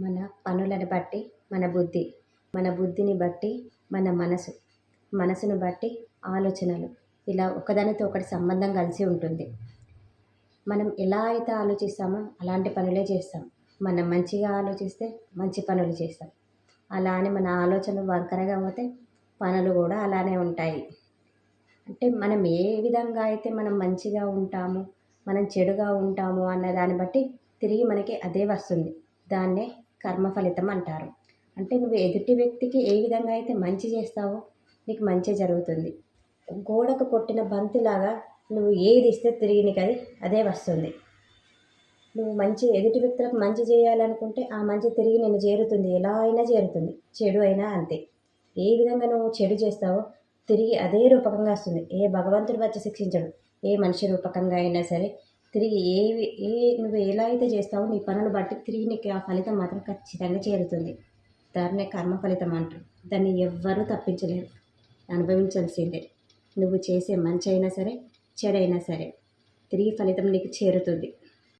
మన పనులను బట్టి మన బుద్ధి మన బుద్ధిని బట్టి మన మనసు మనసును బట్టి ఆలోచనలు ఇలా ఒకదానితో ఒకటి సంబంధం కలిసి ఉంటుంది. మనం ఎలా అయితే ఆలోచిస్తామో అలాంటి పనులే చేస్తాం. మనం మంచిగా ఆలోచిస్తే మంచి పనులు చేస్తాం. అలా అని మన ఆలోచనలు వంకరగా పోతే పనులు కూడా అలానే ఉంటాయి. అంటే మనం ఏ విధంగా అయితే మనం మంచిగా ఉంటాము మనం చెడుగా ఉంటాము అన్న దాన్ని బట్టి తిరిగి మనకి అదే వస్తుంది. దాన్నే కర్మ ఫలితం అంటారు. అంటే నువ్వు ఎదుటి వ్యక్తికి ఏ విధంగా అయితే మంచి చేస్తావో నీకు మంచి జరుగుతుంది. గోడకు కొట్టిన బంతిలాగా నువ్వు ఏది ఇస్తే తిరిగి నీకు అది అదే వస్తుంది. నువ్వు మంచి ఎదుటి వ్యక్తులకు మంచి చేయాలనుకుంటే ఆ మంచి తిరిగి నేను చేరుతుంది. ఎలా అయినా చేరుతుంది. చెడు అయినా అంతే. ఏ విధంగా నువ్వు చెడు చేస్తావో తిరిగి అదే రూపకంగా వస్తుంది. ఏ భగవంతుడు వచ్చి శిక్షించడు. ఏ మనిషి రూపకంగా అయినా సరే తిరిగి ఏ ఏ నువ్వు ఎలా అయితే చేస్తావో నీ పనులు బట్టి తిరిగి నీకు ఆ ఫలితం మాత్రం ఖచ్చితంగా చేరుతుంది. దాన్నే కర్మ ఫలితం అంటారు. దాన్ని ఎవ్వరూ తప్పించలేరు. అనుభవించాల్సిందే. నువ్వు చేసే మంచి అయినా సరే చెడైనా సరే తిరిగి ఫలితం నీకు చేరుతుంది.